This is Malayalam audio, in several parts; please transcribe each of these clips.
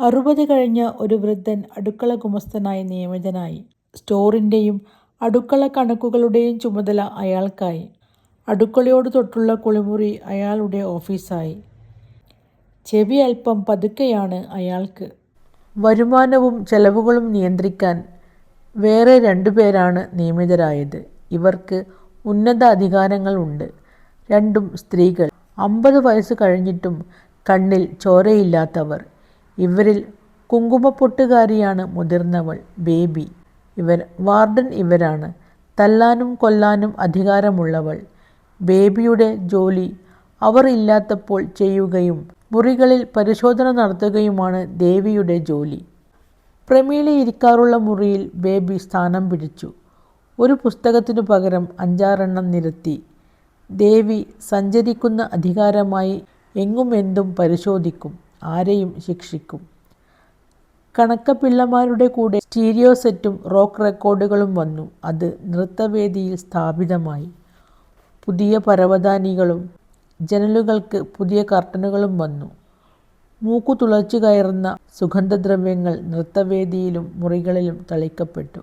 അറുപത് കഴിഞ്ഞ ഒരു വൃദ്ധൻ അടുക്കള ഗുമസ്തനായി നിയമിതനായി. സ്റ്റോറിന്റെയും അടുക്കള കണക്കുകളുടെയും ചുമതല അയാൾക്കായി. അടുക്കളയോട് തൊട്ടുള്ള കുളിമുറി അയാളുടെ ഓഫീസായി. ചെവി അല്പം പതുക്കെയാണ് അയാൾക്ക്. വരുമാനവും ചെലവുകളും നിയന്ത്രിക്കാൻ വേറെ രണ്ടുപേരാണ് നിയമിതരായത്. ഇവർക്ക് ഉന്നത അധികാരങ്ങളുണ്ട് രണ്ടും സ്ത്രീകൾ. അമ്പത് വയസ്സ് കഴിഞ്ഞിട്ടും കണ്ണിൽ ചോരയില്ലാത്തവർ. ഇവരിൽ കുങ്കുമപ്പൊട്ടുകാരിയാണ് മുതിർന്നവൾ, ബേബി. ഇവർ വാർഡൻ ഇവരാണ്. തല്ലാനും കൊല്ലാനും അധികാരമുള്ളവൾ. ബേബിയുടെ ജോലി അവർ ഇല്ലാത്തപ്പോൾ ചെയ്യുകയും മുറികളിൽ പരിശോധന നടത്തുകയുമാണ് ദേവിയുടെ ജോലി. പ്രമീള ഇരിക്കാറുള്ള മുറിയിൽ ബേബി സ്ഥാനം പിടിച്ചു. ഒരു പുസ്തകത്തിനു പകരം അഞ്ചാറെണ്ണം നിരത്തി. ദേവി സഞ്ചരിക്കുന്ന അധികാരമായി എങ്ങും എന്തും പരിശോധിക്കും. ആരെയും ശിക്ഷിക്കും. കണക്കപ്പിള്ളമാരുടെ കൂടെ സ്റ്റീരിയോ സെറ്റും റോക്ക് റെക്കോർഡുകളും വന്നു. അത് നൃത്തവേദിയിൽ സ്ഥാപിതമായി. പുതിയ പരവതാനികളും ജനലുകൾക്ക് പുതിയ കർട്ടനുകളും വന്നു. മൂക്കു തുളച്ചു കയറുന്ന സുഗന്ധദ്രവ്യങ്ങൾ നൃത്തവേദിയിലും മുറികളിലും തളിക്കപ്പെട്ടു.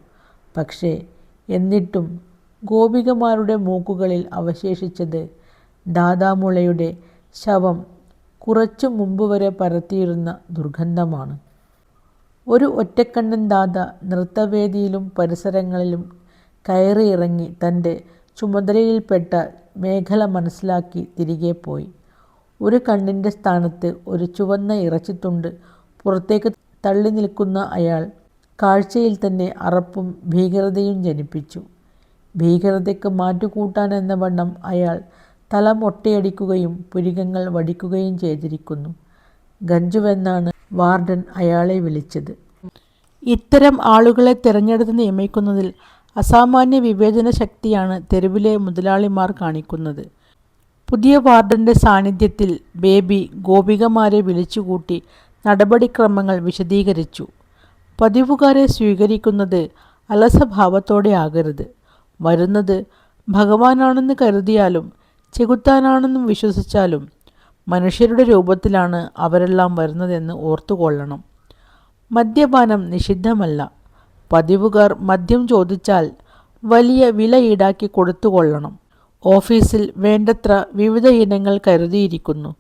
പക്ഷേ, എന്നിട്ടും ഗോപികമാരുടെ മൂക്കുകളിൽ അവശേഷിച്ചത് ദാദാമുളയുടെ ശവം കുറച്ചു മുമ്പ് വരെ പരത്തിയിരുന്ന ദുർഗന്ധമാണ്. ഒരു ഒറ്റക്കണ്ണൻ ദാത നൃത്തവേദിയിലും പരിസരങ്ങളിലും കയറിയിറങ്ങി തന്റെ ചുമതലയിൽപ്പെട്ട മേഖല മനസ്സിലാക്കി തിരികെ പോയി. ഒരു കണ്ണിന്റെ സ്ഥാനത്ത് ഒരു ചുവന്ന ഇറച്ചിത്തുണ്ട് പുറത്തേക്ക് തള്ളി നിൽക്കുന്ന അയാൾ കാഴ്ചയിൽ തന്നെ അറപ്പും ഭീകരതയും ജനിപ്പിച്ചു. ഭീകരതയ്ക്ക് മാറ്റുകൂട്ടാനെന്നവണ്ണം അയാൾ തല മൊട്ടയടിക്കുകയും പുരികങ്ങൾ വടിക്കുകയും ചെയ്തിരിക്കുന്നു. ഗഞ്ചുവെന്നാണ് വാർഡൻ അയാളെ വിളിച്ചത്. ഇത്തരം ആളുകളെ തെരഞ്ഞെടുത്ത് നിയമിക്കുന്നതിൽ അസാമാന്യ വിവേചന ശക്തിയാണ് തെരുവിലെ മുതലാളിമാർ കാണിക്കുന്നത്. പുതിയ വാർഡന്റെ സാന്നിധ്യത്തിൽ ബേബി ഗോപികമാരെ വിളിച്ചുകൂട്ടി നടപടിക്രമങ്ങൾ വിശദീകരിച്ചു. പതിവുകാരെ സ്വീകരിക്കുന്നത് അലസഭാവത്തോടെ ആകരുത്. വരുന്നത് ഭഗവാനാണെന്ന് കരുതിയാലും ചെകുത്താനാണെന്ന് വിശ്വസിച്ചാലും മനുഷ്യരുടെ രൂപത്തിലാണ് അവരെല്ലാം വരുന്നതെന്ന് ഓർത്തുകൊള്ളണം. മദ്യപാനം നിഷിദ്ധമല്ല. പതിവുകാർ മദ്യം ചോദിച്ചാൽ വലിയ വില ഈടാക്കി കൊടുത്തുകൊള്ളണം. ഓഫീസിൽ വേണ്ടത്ര വിവിധ ഇനങ്ങൾ കരുതിയിരിക്കുന്നു.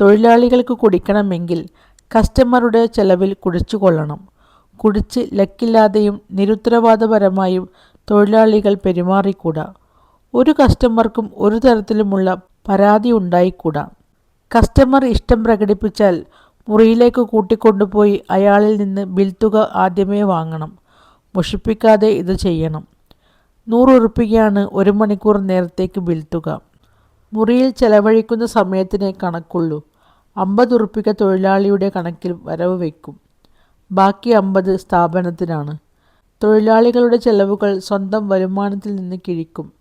തൊഴിലാളികൾക്ക് കുടിക്കണമെങ്കിൽ കസ്റ്റമറുടെ ചെലവിൽ കുടിച്ചുകൊള്ളണം. കുടിച്ച് ലക്കില്ലാതെയും നിരുത്തരവാദപരമായും തൊഴിലാളികൾ പെരുമാറിക്കൂടാ. ഒരു കസ്റ്റമർക്കും ഒരു തരത്തിലുമുള്ള പരാതി ഉണ്ടായിക്കൂടാ കസ്റ്റമർ ഇഷ്ടം പ്രകടിപ്പിച്ചാൽ മുറിയിലേക്ക് കൂട്ടിക്കൊണ്ടുപോയി അയാളിൽ നിന്ന് ബിൽ തുക ആദ്യമേ വാങ്ങണം. മുഷിപ്പിക്കാതെ ഇത് ചെയ്യണം. നൂറുറുപ്പികയാണ് ഒരു മണിക്കൂർ നേരത്തേക്ക് ബിൽ തുക മുറിയിൽ ചെലവഴിക്കുന്ന സമയത്തിനെ കണക്കുള്ളൂ. അമ്പത് ഉറുപ്പിക തൊഴിലാളിയുടെ കണക്കിൽ വരവ് വയ്ക്കും. ബാക്കി അമ്പത് സ്ഥാപനത്തിനാണ്. തൊഴിലാളികളുടെ ചെലവുകൾ സ്വന്തം വരുമാനത്തിൽ നിന്ന് കിഴിക്കും.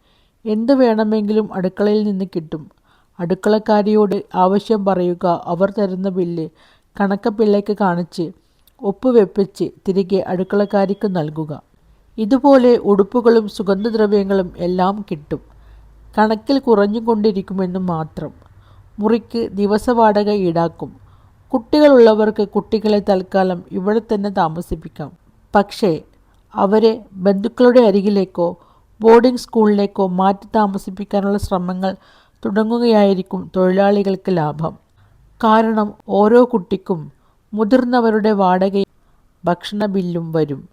എന്തു വേണമെങ്കിലും അടുക്കളയിൽ നിന്ന് കിട്ടും. അടുക്കളക്കാരിയോട് ആവശ്യം പറയുക അവർ തരുന്ന ബില്ല് കണക്കപ്പിള്ളയ്ക്ക് കാണിച്ച് ഒപ്പുവെപ്പിച്ച് തിരികെ അടുക്കളക്കാരിക്ക് നൽകുക. ഇതുപോലെ ഉടുപ്പുകളും സുഗന്ധദ്രവ്യങ്ങളും എല്ലാം കിട്ടും. കണക്കിൽ കുറഞ്ഞുകൊണ്ടിരിക്കുമെന്ന് മാത്രം. മുറിക്ക് ദിവസവാടക ഈടാക്കും. കുട്ടികളുള്ളവർക്ക് കുട്ടികളെ തൽക്കാലം ഇവിടെ തന്നെ താമസിപ്പിക്കാം. പക്ഷേ, അവരെ ബന്ധുക്കളുടെ അരികിലേക്കോ ബോർഡിങ് സ്കൂളിലേക്കോ മാറ്റി താമസിപ്പിക്കാനുള്ള ശ്രമങ്ങൾ തുടങ്ങുകയായിരിക്കും തൊഴിലാളികൾക്ക് ലാഭം. കാരണം ഓരോ കുട്ടിക്കും മുതിർന്നവരുടെ വാടകയും ഭക്ഷണബില്ലും വരും.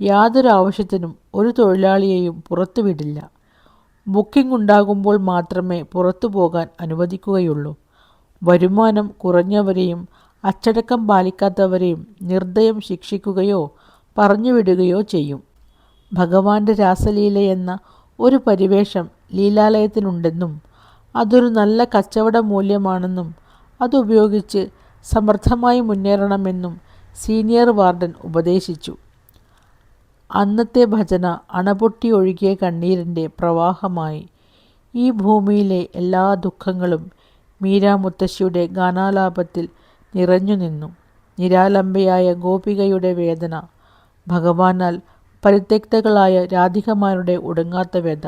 യാതൊരു ആവശ്യത്തിനും ഒരു തൊഴിലാളിയെയും പുറത്തുവിടില്ല ബുക്കിംഗ് ഉണ്ടാകുമ്പോൾ മാത്രമേ പുറത്തു പോകാൻ അനുവദിക്കുകയുള്ളൂ. വരുമാനം കുറഞ്ഞവരെയും അച്ചടക്കം പാലിക്കാത്തവരെയും നിർദ്ദയം ശിക്ഷിക്കുകയോ പറഞ്ഞുവിടുകയോ ചെയ്യും. ഭഗവാന്റെ രാസലീല എന്ന ഒരു പരിവേഷം ലീലാലയത്തിനുണ്ടെന്നും അതൊരു നല്ല കച്ചവട മൂല്യമാണെന്നും അതുപയോഗിച്ച് സമർത്ഥമായി മുന്നേറണമെന്നും സീനിയർ വാർഡൻ ഉപദേശിച്ചു. അന്നത്തെ ഭജന അണപൊട്ടി ഒഴുകിയ കണ്ണീരിന്റെ പ്രവാഹമായി. ഈ ഭൂമിയിലെ എല്ലാ ദുഃഖങ്ങളും മീരാ മുത്തശ്ശിയുടെ ഗാനാലാപത്തിൽ നിറഞ്ഞു നിന്നു നിരാലംബയായ ഗോപികയുടെ വേദന. ഭഗവാനാൽ പരിത്യക്തകളായ രാധികമാരുടെ ഒടുങ്ങാത്ത വ്യഥ.